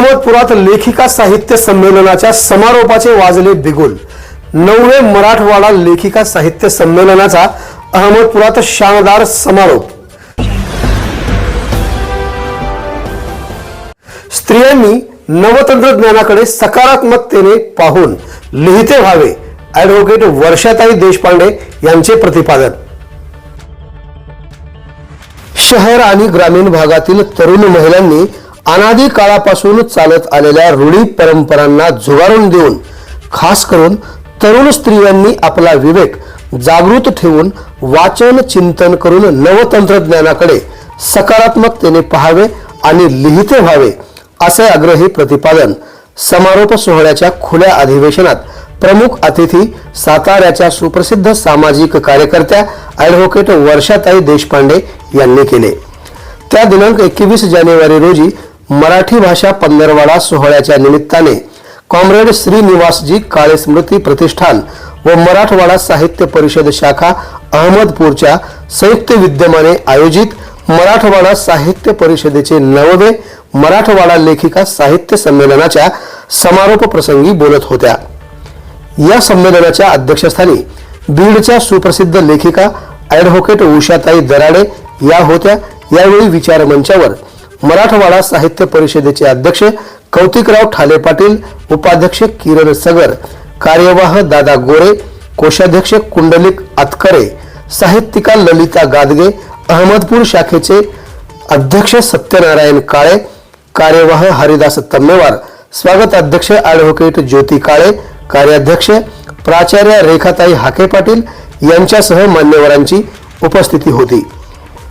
अहमदपुरात लेखिका साहित्य संमेलनाच्या समारोपाचे वाजले बिगुल नववे मराठवाडा लेखिका साहित्य संमेलनाचा अहमदपुरात शानदार समारोप. स्त्रियांनी नवतंत्रज्ञानाकडे सकारात्मकतेने पाहून लिहिते व्हावे ॲडव्होकेट वर्षाताई देशपांडे यांचे प्रतिपादन. शहर आणि ग्रामीण भागातील तरुण महिलांनी अनादी काळापासून चालत आलेल्या रूढी परंपरांना झुगारून देऊन खास करून तरुण स्त्रियांनी आपला विवेक जागृत ठेवून वाचन चिंतन करून नवतंत्रज्ञानाकडे सकारात्मकतेने पाहावे आणि लिहिते व्हावे असे आग्रही प्रतिपादन समारोप सोहळ्याच्या खुल्या अधिवेशनात प्रमुख अतिथी साताऱ्याच्या सुप्रसिद्ध सामाजिक कार्यकर्त्या ॲडव्होकेट वर्षाताई देशपांडे यांनी केले. त्या दिनांक एकवीस जानेवारी रोजी मराठी भाषा पंधरवाडा सोहळ्याच्या निमित्ताने कॉम्रेड श्रीनिवासजी काळे स्मृती प्रतिष्ठान व मराठवाडा साहित्य परिषद शाखा अहमदपूरच्या संयुक्त विद्यमाने आयोजित मराठवाडा साहित्य परिषदेचे नववे मराठवाडा लेखिका साहित्य संमेलनाच्या समारोप प्रसंगी बोलत होत्या. या संमेलनाच्या अध्यक्षस्थानी बीडच्या सुप्रसिद्ध लेखिका ॲडव्होकेट उषाताई दराडे या होत्या. यावेळी विचार मंचावर मराठवाडा साहित्य परिषदेचे अध्यक्ष कौतिकराव ठाले पाटील उपाध्यक्ष किरण सगर कार्यवाह दादा गोरे कोषाध्यक्ष कुंडलिक आतकरे साहित्यिका ललिता गादगे अहमदपूर शाखेचे अध्यक्ष सत्यनारायण काळे कार्यवाह हरिदास तम्मेवार स्वागत अध्यक्ष ॲडव्होकेट ज्योती काळे कार्याध्यक्ष प्राचार्य रेखाताई हाके पाटील यांच्यासह मान्यवरांची उपस्थिती होती.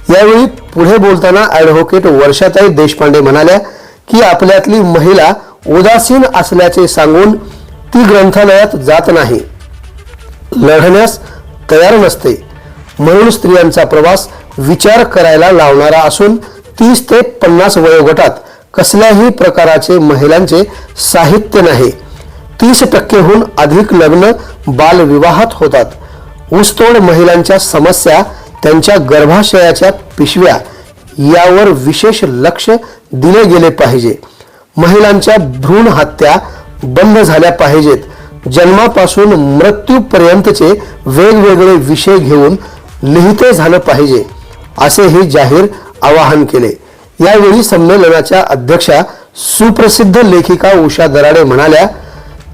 यावेळी पुढे बोलताना ॲडव्होकेट वर्षाताई देशपांडे म्हणाल्या की आपल्यातली महिला उदासीन असल्याचे सांगून ती ग्रंथालयात जात नाही. लढण्यास तयार नसते. म्हणून स्त्रियांचा प्रवास विचार करायला लावणारा असून तीस ते पन्नास वयोगटात कसल्याही प्रकाराचे महिलांचे साहित्य नाही. तीस टक्केहून अधिक लग्न बालविवाहात होतात. ऊसतोड महिलांच्या समस्या त्यांच्या गर्भाशयाच्या पिशव्या यावर विशेष लक्ष दिले गेले पाहिजे. महिलांच्या भ्रूण हत्या बंद झाल्या पाहिजेत. जन्मापासून मृत्यूपर्यंतचे वेगवेगळे विषय घेऊन लिहिते झालं पाहिजे असेही जाहीर आवाहन केले. यावेळी संमेलनाच्या अध्यक्षा सुप्रसिद्ध लेखिका उषा दराडे म्हणाल्या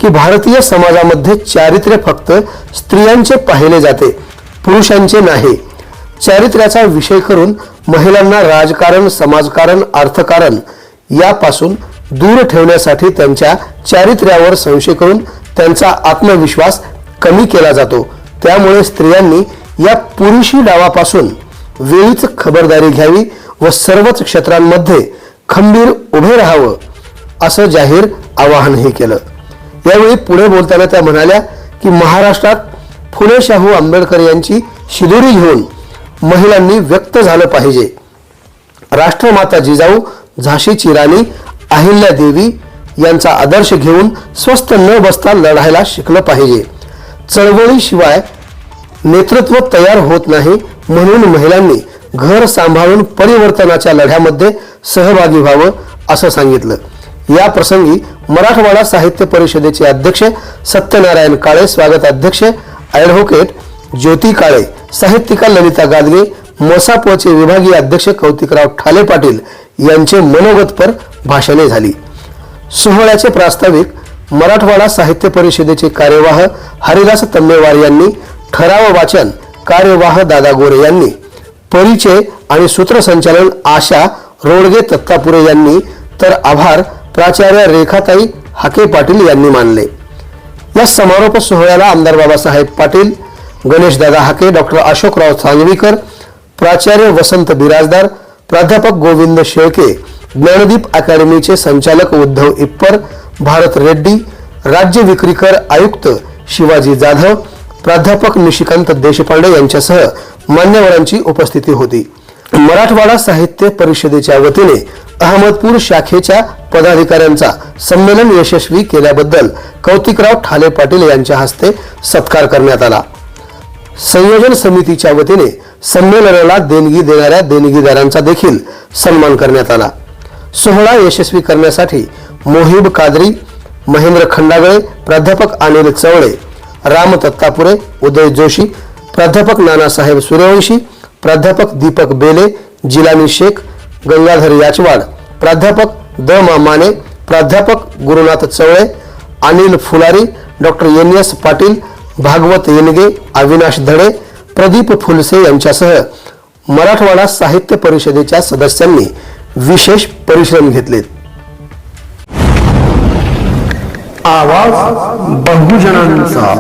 की भारतीय समाजामध्ये चारित्र्य फक्त स्त्रियांचे पाहिले जाते पुरुषांचे नाही. चारित्र्याचा विषय करून महिलांना राजकारण समाजकारण अर्थकारण यापासून दूर ठेवण्यासाठी त्यांच्या चारित्र्यावर संशय करून त्यांचा आत्मविश्वास कमी केला जातो. त्यामुळे स्त्रियांनी या पुरुषी डावापासून वेळीच खबरदारी घ्यावी व सर्वच क्षेत्रांमध्ये खंबीर उभे राहावं असं जाहीर आवाहनही केलं. यावेळी पुढे बोलताना त्या म्हणाल्या की महाराष्ट्रात फुले शाहू आंबेडकर यांची शिदोरी घेऊन महिलांनी व्यक्त झालं पाहिजे. राष्ट्रमाता जिजाऊ झाशीची राणी अहिल्या देवी यांचा आदर्श घेऊन स्वस्त न बसता लढायला शिकलं पाहिजे. चळवळीशिवाय नेतृत्व तयार होत नाही म्हणून महिलांनी घर सांभाळून परिवर्तनाच्या लढ्यामध्ये सहभागी व्हावं असं सांगितलं. या प्रसंगी मराठवाडा साहित्य परिषदेचे अध्यक्ष सत्यनारायण काळे स्वागत अध्यक्ष ॲडव्होकेट ज्योती काळे साहित्यिका ललिता गादगे मोसापोचे विभागीय अध्यक्ष कौतिकराव ठाले पाटील यांचे मनोगतपर भाषणे झाली. सोहळ्याचे प्रास्ताविक मराठवाडा साहित्य परिषदेचे कार्यवाह हरिदास तम्मेवार यांनी ठराव वाचन कार्यवाह दादा गोरे यांनी परिचय आणि सूत्रसंचालन आशा रोडगे दत्तापुरे यांनी तर आभार प्राचार्य रेखाताई हाके पाटील यांनी मानले. या समारोप सोहळ्याला आमदार बाबासाहेब पाटील गणेश दादा हाके डॉक्टर अशोकराव सांगवीकर प्राचार्य वसंत बिराजदार प्राध्यापक गोविंद शेळके ज्ञानदीप अकॅडमीचे संचालक उद्धव इप्पर भारत रेड्डी राज्य विक्रीकर आयुक्त शिवाजी जाधव प्राध्यापक निशिकांत देशपांडे यांच्यासह मान्यवरांची उपस्थिती होती. मराठवाडा साहित्य परिषदेच्या वतीने अहमदपूर शाखेच्या पदाधिकाऱ्यांचा संमेलन यशस्वी केल्याबद्दल कौतिकराव ठाले पाटील यांच्या हस्ते सत्कार करण्यात आला. संयोजन समितीच्या वतीने संमेलनाला देणगी देणाऱ्या देणगीदारांचा देखील सन्मान करण्यात आला. सोहळा यशस्वी करण्यासाठी मोहिब कादरी महेंद्र खंडागळे प्राध्यापक अनिल चवळे राम दत्तापुरे उदय जोशी प्राध्यापक नानासाहेब सूर्यवंशी प्राध्यापक दीपक बेले जिलानी शेख गंगाधर याचवाड प्राध्यापक द मा माने प्राध्यापक Gurunath Chavale Anil Phulari doctor N S Patil Bhagwat Yenge Avinash Dhade Pradeep Phulse यांच्यासह मराठवाडा साहित्य परिषदेच्या सदस्यांनी विशेष परिश्रम घेतले आवाज बहुजनांचा.